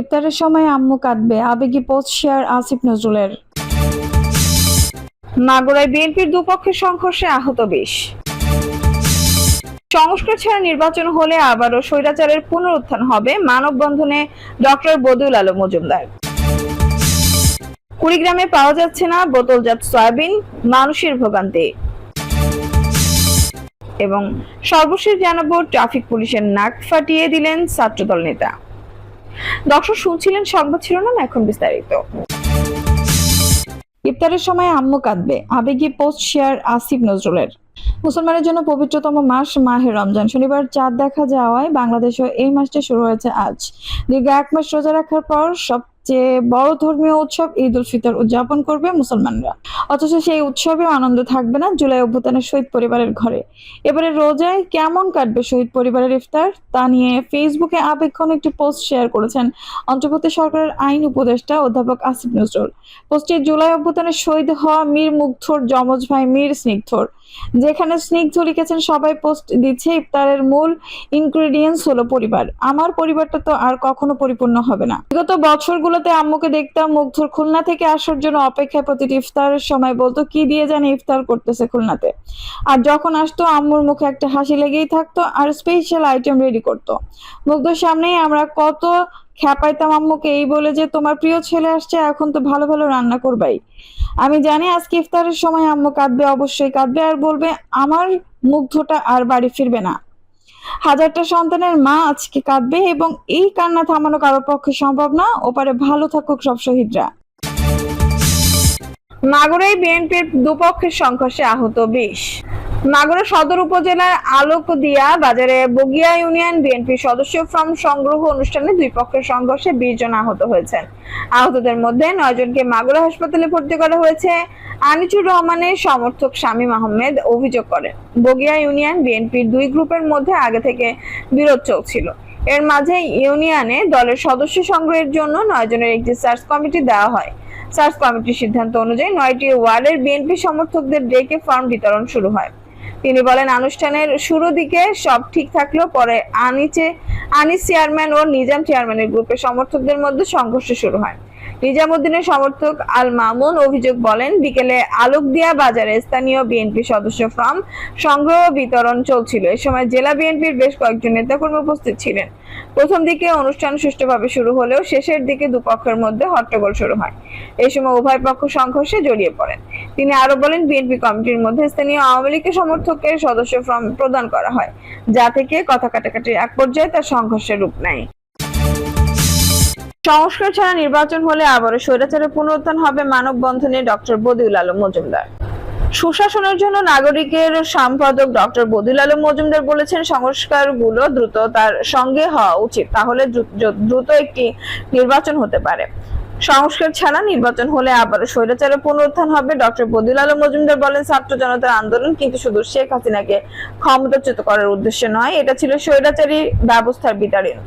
ইফতারের সময় আম্মু কাঁদবে। আবেগী পোস্ট শেয়ার আসিফ নজরুলের। মাগুরায় বিএনপির দুপক্ষের সংঘর্ষে আহত বিশ। সংস্কার ছাড়া নির্বাচন হলে আবারও স্বৈরাচারের পুনরুত্থান হবে মানববন্ধনে ডক্টর বদুল আলম মজুমদার। কুড়িগ্রামে পাওয়া যাচ্ছে না বোতলজাত সয়াবিন, মানুষের ভোগান্তি। এবং সর্বশেষ জানাব, ট্রাফিক পুলিশের নাক ফাটিয়ে দিলেন ছাত্রদল নেতা। দর্শক শুনছিলেন, সংবাদ শিরোনাম এখন বিস্তারিত। ইফতারের সময় আম্মু কাঁদবে। আবেগী পোস্ট শেয়ার আসিফ নজরুলের। মুসলমানের জন্য পবিত্রতম মাস, মাহে রমজান। শনিবার চাঁদ দেখা যাওয়ায় বাংলাদেশে এই মাসটি শুরু হয়েছে আজ। দীর্ঘ এক মাস রোজা রাখার পর সবচেয়ে বড় ধর্মীয় উৎসব ঈদ উল ফিতর উদযাপন করবে মুসলমানরা। অথচ সেই উৎসবে আনন্দ থাকবে না জুলাই অভ্যুত্থানের শহীদ পরিবারের ঘরে। এবারে রোজায় কেমন কাটবে শহীদ পরিবারের ইফতার? তা নিয়ে ফেসবুকে আবেগক্ষণ একটি পোস্ট শেয়ার করেছেন অন্তর্বর্তী সরকারের আইন উপদেষ্টা অধ্যাপক আসিফ নজরুল। পোস্টে জুলাই অভ্যুত্থানে শহীদ হওয়া মীর মুগ্ধর যমজ ভাই মীর স্নিগ্ধর। যেখানে স্নিগ্ধ লিখেছেন, সবাই পোস্ট দিচ্ছে, ইফতারের মূল ইনগ্রেডিয়েন্টস হলো পরিবার। আমার পরিবারটা তো আর কখনো পরিপূর্ণ হবে না। বিগত বছরগুলোতে আম্মুকে দেখতাম মুগ্ধর খুলনা থেকে আসার জন্য অপেক্ষায় প্রতিটি ইফতারের সময় বলতো, কি দিয়ে জানি ইফতার করতেছে খুলনাতে? আর যখন আসতো, আম্মুর মুখে একটা হাসি লেগেই থাকতো আর স্পেশাল আইটেম রেডি করতো। মুগ্ধর সামনেই আমরা কত খ্যাপাইতাম আম্মুকে, এই বলে যে, তোমার প্রিয় ছেলে আসছে, এখন তো ভালো ভালো রান্না করবাই। আমি জানি আজকে ইফতারের সময় আম্মু কাঁদবে, অবশ্যই কাঁদবে আর বলবে, আমার মুগ্ধটা আর বাড়ি ফিরবে না। হাজারটা সন্তানের মা আজকে কাঁদবে এবং এই কান্না থামানো কারোর পক্ষে সম্ভব না। ওপারে ভালো থাকুক সব শহীদরা। মাগুরায় বিএনপির দুপক্ষের সংঘর্ষে আহত বিশ। মাগুরা সদর উপজেলার আলোকদিয়া বাজারে বগিয়া ইউনিয়ন বিএনপির সদস্য ফর্ম সংগ্রহ অনুষ্ঠানে দুই পক্ষের সংঘর্ষে বিশ জন আহত হয়েছেন। আহতদের মধ্যে নয় জনকে মাগুরা হাসপাতালে ভর্তি করা হয়েছে। আনিচুর রহমানের সমর্থক শামীম আহমেদ অভিযোগ করেন, বগিয়া ইউনিয়ন বিএনপির দুই গ্রুপের মধ্যে আগে থেকে বিরোধ চলছিল। এর মাঝে ইউনিয়নে দলের সদস্য সংগ্রহের জন্য নয় জনের একটি সার্চ কমিটি দেওয়া হয়। সার্চ কমিটির সিদ্ধান্ত অনুযায়ী নয়টি ওয়ার্ডের বিএনপি সমর্থকদের ডেকে ফর্ম বিতরণ শুরু হয়। তিনি বলেন, আনুষ্ঠানের শুরু দিকে সব ঠিক থাকলেও পরে আনিচে আনিস চেয়ারম্যান ও নিজাম চেয়ারম্যানের গ্রুপের সমর্থকদের মধ্যে সংঘর্ষ শুরু হয়। নিজামুদ্দিনের সমর্থক আল মামুন অভিযোগ বলেন, বিকেলে আলোকদিয়া বাজারে স্থানীয় বিএনপি সদস্য ফর্ম সংগ্রহ বিতরণ চলছিল। এ সময় জেলা বিএনপির বেশ কয়েকজন নেতাকর্মী উপস্থিত ছিলেন। প্রথম দিকে অনুষ্ঠান সুষ্ঠুভাবে শুরু হলেও শেষের দিকে দুপক্ষের মধ্যে হট্টগোল শুরু হয়। এই সময় উভয় পক্ষ সংঘর্ষে জড়িয়ে পড়েন। তিনি আরও বলেন বিএনপি কমিটির মধ্যে স্থানীয় আওয়ামী লীগের সমর্থকের সদস্য ফর্ম প্রদান করা হয়, যা থেকে কথা কাটাকাটির এক পর্যায়ে তার সংঘর্ষের রূপ নেয়। সংস্কার ছাড়া নির্বাচন হলে আবারও স্বৈরাচারের পুনরুত্থান হবে মানববন্ধনে ডক্টর বদিউল আলম মজুমদার। সুশাসনের জন্য নাগরিকের সম্পাদক ডক্টর বদিউল আলম মজুমদার বলেছেন, সংস্কারগুলো দ্রুত তার সঙ্গে হওয়া উচিত, তাহলে দ্রুত একটি নির্বাচন হতে পারে। সংস্কার ছাড়া নির্বাচন হলে আবারও স্বৈরাচারের পুনরুত্থান হবে। ডক্টর বদিল আলম মজুমদার বলেন, ছাত্র জনতার আন্দোলন কিন্তু শুধু শেখ হাসিনাকে ক্ষমতাচ্যুত করার উদ্দেশ্য নয়, এটা ছিল স্বৈরাচারী ব্যবস্থার বিতাড়ন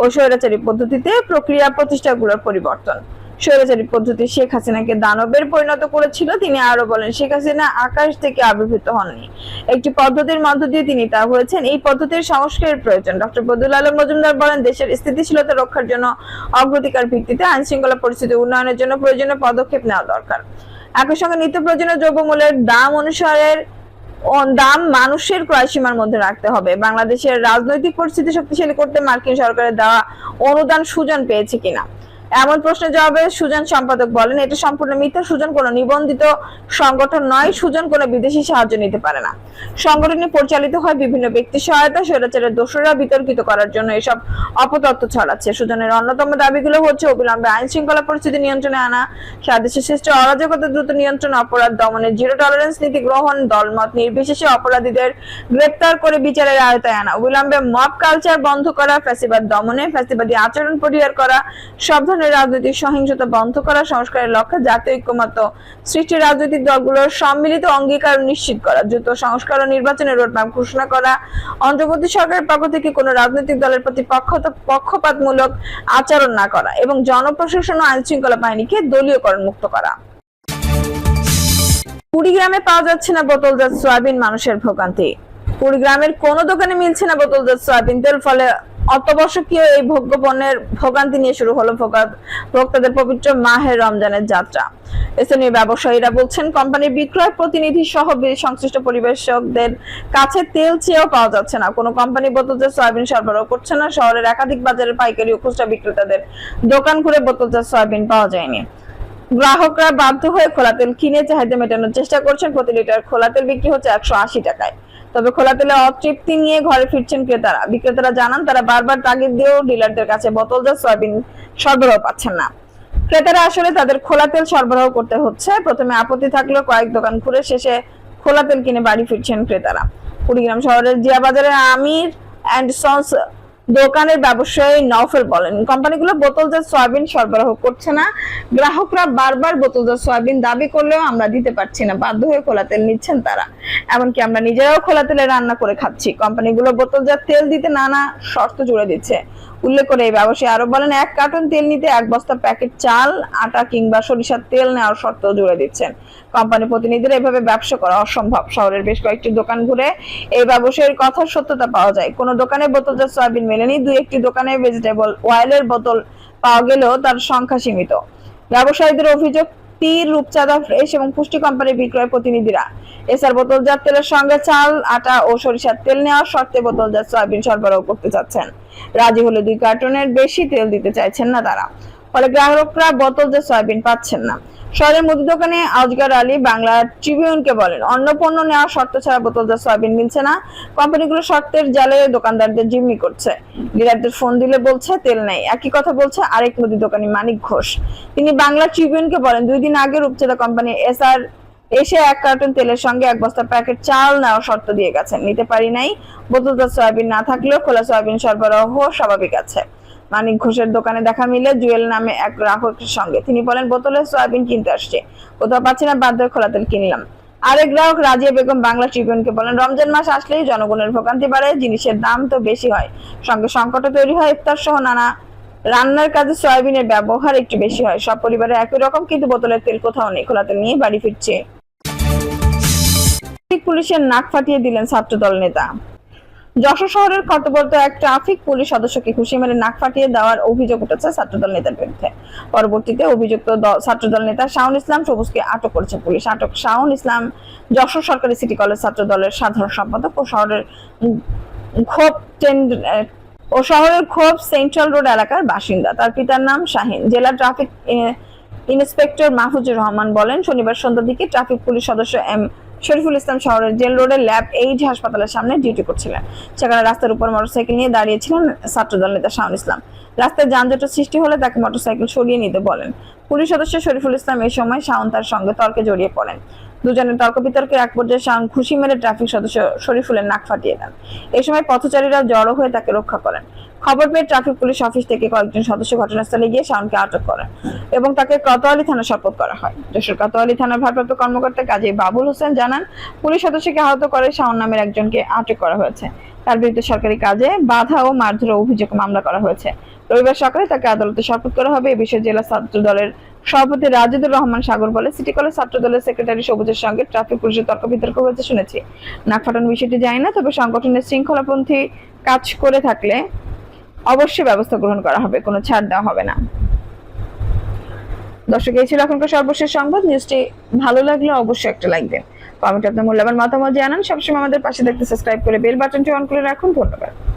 ও স্বৈরাচারী পদ্ধতিতে প্রক্রিয়া প্রতিষ্ঠাগুলোর পরিবর্তন। স্বৈরাচারী পদ্ধতি শেখ হাসিনাকে দানবের পরিণত করেছিল। তিনি আরও বলেন, শেখ হাসিনা আকাশ থেকে আবির্ভূত হননি। একটি পদ্ধতির মধ্য দিয়ে তিনি তা হয়েছেন। এই পদ্ধতির সংস্কারের প্রয়োজন। ডক্টর বদুল আলম মজুমদার বলেন, দেশের স্থিতিশীলতা রক্ষার জন্য অগ্রাধিকার ভিত্তিতে আইন শৃঙ্খলা পরিস্থিতি উন্নয়নের জন্য প্রয়োজনীয় পদক্ষেপ নেওয়া দরকার। একই সঙ্গে নিত্য প্রয়োজনীয় দ্রব্যমূল্যের দাম অনুসারে দাম মানুষের ক্রয় সীমার মধ্যে রাখতে হবে। বাংলাদেশের রাজনৈতিক পরিস্থিতি শক্তিশালী করতে মার্কিন সরকারের দেওয়া অনুদান সুজন পেয়েছে কিনা। এমন প্রশ্নের জবাবে সুজন সম্পাদক বলেন, এটা সম্পূর্ণ মিথ্যা। সুজন কোনো নিবন্ধিত সংগঠন নয়। সুজন কোনো বিদেশি সাহায্য নিতে পারে না। সংগঠনটি পরিচালিত হয় বিভিন্ন ব্যক্তি সহায়তা, স্বৈরাচারের দোষরা বিতর্কিত করার জন্য এসব অপতথ্য ছড়াচ্ছে। সুজনের অন্যতম দাবিগুলো হচ্ছে অবিলম্বে আইন শৃঙ্খলা পরিস্থিতি নিয়ন্ত্রণে আনা স্বাদেশের শ্রেষ্ঠ অরাজকতা, দ্রুত নিয়ন্ত্রণ, অপরাধ দমনের জিরো টলারেন্স নীতি গ্রহণ, দলমত নির্বিশেষে অপরাধীদের গ্রেপ্তার করে বিচারের আয়তায় আনা, অবিলম্বে মব কালচার বন্ধ করা, ফ্যাসিবাদ দমনে ফ্যাসিবাদী আচরণ পরিহার করা সব ধরনের রাজনৈতিক সহিংসতা বন্ধ করা, সংস্কারের লক্ষ্যে জাতীয় ঐক্যমত্য সৃষ্টি রাজনৈতিক দলগুলোর সম্মিলিত অঙ্গীকার নিশ্চিত করা দ্রুত সংস্কার ও নির্বাচনের রোডম্যাপ ঘোষণা করা। অন্তর্বর্তী সরকারের পক্ষ থেকে কোনো রাজনৈতিক দলের প্রতি পক্ষপাতমূলক আচরণ না করা এবং জনপ্রশাসন ও আইন শৃঙ্খলা বাহিনীকে দলীয়করণ মুক্ত করা। কুড়িগ্রামে পাওয়া যাচ্ছে না বোতলজাত সয়াবিন মানুষের ভোগান্তি। কুড়িগ্রামের কোন দোকানে মিলছে না বোতলজাত সয়াবিন, তেল ফলে অত্যাবশ্যকীয় এই ভোগ্য পণ্যের ভোগান্তি নিয়ে শুরু হলো ভোক্তাদের পবিত্র মাহের রমজানের যাত্রা। স্থানীয় ব্যবসায়ীরা বলছেন, কোম্পানির বিক্রয় প্রতিনিধি সহ সংশ্লিষ্ট পরিবেশকদের কাছে তেল চেয়েও পাওয়া যাচ্ছে না। কোনো কোম্পানি বোতলজাত সয়াবিন সরবরাহ করছে না। শহরের একাধিক বাজারের পাইকারি ও খুচরা বিক্রেতাদের দোকান ঘুরে বোতলজাত সয়াবিন পাওয়া যায়নি। গ্রাহকরা বাধ্য হয়ে খোলা তেল কিনে চাহিদা মেটানোর চেষ্টা করছেন। প্রতি লিটার খোলা তেল বিক্রি হচ্ছে একশো আশি টাকায়। তবে খোলা তেলে অতৃপ্তি নিয়ে ঘরে ফিরছেন ক্রেতারা। বিক্রেতারা জানান, তারা বারবার তাগিদ দিয়েও ডিলারদের কাছে বোতলজাত সয়াবিন সরবরাহ পাচ্ছেন না। ক্রেতারা আসলে তাদের খোলা তেল সরবরাহ করতে হচ্ছে। প্রথমে আপত্তি থাকলেও কয়েক দোকান ঘুরে শেষে খোলা তেল কিনে বাড়ি ফিরছেন ক্রেতারা। কুড়িগ্রাম শহরের জিয়া বাজারে আমির অ্যান্ড সন্স দোকানের ব্যবসায়ী নওফেল বলেন, কোম্পানিগুলো বোতলজাত সয়াবিন সরবরাহ করছে না। গ্রাহকরা বারবার বোতলজাত সয়াবিন দাবি করলেও আমরা দিতে পারছি না। বাধ্য হয়ে খোলা তেল নিচ্ছেন তারা। এমনকি আমরা নিজেরাও খোলা তেলে রান্না করে খাচ্ছি। কোম্পানিগুলো বোতলজাত তেল দিতে নানা শর্ত জুড়ে দিচ্ছে। উল্লেখ করে এই ব্যবসায়ী আরও বলেন, এক কার্টন তেল নিতে এক বস্তা প্যাকেট চাল, আটা কিংবা সরিষার তেল নেওয়ার শর্ত জুড়ে দিচ্ছেন। কোম্পানি প্রতিনিধিরা এভাবে ব্যবসা করা অসম্ভব। শহরের বেশ কয়েকটি দোকান ঘুরে এই ব্যবসায়ীর কথার সত্যতা পাওয়া যায়। কোনো দোকানে বোতলজাত সয়াবিন মেলেনি দুই একটি দোকানে ভেজিটেবল অয়েলের বোতল পাওয়া গেলেও তার সংখ্যা সীমিত। ব্যবসায়ীদের অভিযোগ তীর রূপচাঁদা ফ্রেশ এবং পুষ্টি কোম্পানির বিক্রয় প্রতিনিধিরা। এছাড়া বোতলজাত তেলের সঙ্গে চাল, আটা ও সরিষার তেল নেওয়ার শর্তে বোতলজাত সয়াবিন সরবরাহ করতে চাচ্ছেন। রাজি হলে দুই কার্টনের বেশি তেল দিতে চাইছেন না তারা। ফলে গ্রাহকরা বোতলজাত সয়াবিন পাচ্ছেন না। শহরের মুদি দোকানে আজগার আলী বাংলা ট্রিবিউনকে বলেন, অন্য পণ্য নেওয়ার শর্ত ছাড়া বোতল বোতলজাত সয়াবিন মিলছে না। কোম্পানিগুলো শর্তের জালে দোকানদারদের জিম্মি করছে। ডিলারদের ফোন দিলে বলছে, তেল নেই। একই কথা বলছে আরেক মুদি দোকানি মানিক ঘোষ। তিনি বাংলা ট্রিবিউনকে বলেন, দুই দিন আগে রূপচাঁদা কোম্পানি এসআর এসে এক কার্টন তেলের সঙ্গে এক বস্তা প্যাকেট চাল নেওয়ার শর্ত দিয়ে গেছেন। নিতে পারি নাই। বোতলজাত সয়াবিন না থাকলেও খোলা সয়াবিন সরবরাহ স্বাভাবিক আছে। মানিক ঘোষের দোকানে দেখা মিলে জুয়েল নামে এক গ্রাহকের সঙ্গে। তিনি বলেন, বোতলে সয়াবিন কিনতে আসছে। কোথাও পাচ্ছি না, বাধ্য খোলা তেল কিনলাম। আরেক গ্রাহক রাজিয়া বেগম বাংলা ট্রিবিউনকে বলেন, রমজান মাস আসলেই জনগণের ভোগান্তি বাড়ে, জিনিসের দাম তো বেশি হয়। সঙ্গে সংকটও তৈরি হয় ইফতার সহ নানা রান্নার কাজে সয়াবিনের ব্যবহার একটু বেশি হয়। সব পরিবারে একই রকম, কিন্তু বোতলের তেল কোথাও নেই, খোলা তেল নিয়ে বাড়ি ফিরছে। পুলিশের নাক ফাটিয়ে দিলেন ছাত্রদল নেতা। যশোর শহরের কর্তব্যরত এক ট্রাফিক পুলিশ সদস্যকে খুশি মেরে নাক ফাটিয়ে দেওয়ার অভিযোগ উঠেছে ছাত্রদল নেতার বিরুদ্ধে। পরবর্তীতে অভিযুক্ত ছাত্রদল নেতা শাহুন ইসলাম সবুজকে আটক করেছে পুলিশ। আটক শাহুন ইসলাম যশোর সরকারি সিটি কলেজ ছাত্রদলের সাধারণ সম্পাদক ও শহরের টেন্ড- ও শহরের খোপ সেন্ট্রাল রোড এলাকার বাসিন্দা। তার পিতার নাম শাহিন। জেলা ট্রাফিক ইন্সপেক্টর মাহফুজুর রহমান বলেন, শনিবার সন্ধ্যার দিকে ট্রাফিক পুলিশ সদস্য এম শরীফুল ইসলাম শহরের জেল রোডের ল্যাব এইড হাসপাতালের সামনে ডিউটি করছিলেন। সেখানে রাস্তার উপর মোটরসাইকেল নিয়ে দাঁড়িয়েছিলেন ছাত্রদল নেতা শাহুল ইসলাম। রাস্তায় যানজটের সৃষ্টি হলে তাকে মোটরসাইকেল সরিয়ে নিতে বলেন। পুলিশ সদস্য শরীফুল ইসলাম এই সময় শাওন তার সঙ্গে তর্কে জড়িয়ে পড়েন। দুজনের তর্ক বিতর্কের এক পর্যায়ে শাওন খুশি মেরে ট্রাফিক সদস্য শরীফুলের নাক ফাটিয়ে দেন। এই সময় পথচারীরা জড়ো হয়ে তাকে রক্ষা করেন। খবর পেয়ে ট্রাফিক পুলিশ অফিস থেকে কয়েকজন সদস্য ঘটনাস্থলে গিয়ে শাওনকে আটক করেন এবং তাকে কোতোয়ালি থানা শপথ করা হয়। যশোর কোতোয়ালি থানার ভারপ্রাপ্ত কর্মকর্তা কাজী বাবুল হোসেন জানান, পুলিশ সদস্যকে আহত করে শাওন নামের একজনকে আটক করা হয়েছে। তার বিরুদ্ধে সরকারি কাজে বাধা ও মারধরের অভিযোগ মামলা করা হয়েছে। রবিবার সকালে তাকে আদালতে শপথ করা হবে। এ বিষয়ে জেলা ছাত্র দলের সভাপতি রাজিদুর রহমান সাগর বলে, সিটি কলেজ ছাত্র দলের সেক্রেটারি সবুজের সঙ্গে ট্রাফিক পুলিশের তর্ক বিতর্ক হয়েছে শুনেছি। নাক ফাটানোর বিষয়টি জানি না, তবে সংগঠনের শৃঙ্খলাপন্থী কাজ করে থাকলে অবশ্যই ব্যবস্থা গ্রহণ করা হবে, কোনো ছাড় দেওয়া হবে না। দর্শক, এই ছিল এখনকার সর্বশেষ সংবাদ। নিউজটি ভালো লাগলে অবশ্যই একটা লাইক দেন। কমেন্টে আপনার মূল্যবান মতামত জানান। সবসময় আমাদের পাশে দেখতে সাবস্ক্রাইব করে বেল বাটনটি অন করে রাখুন। ধন্যবাদ।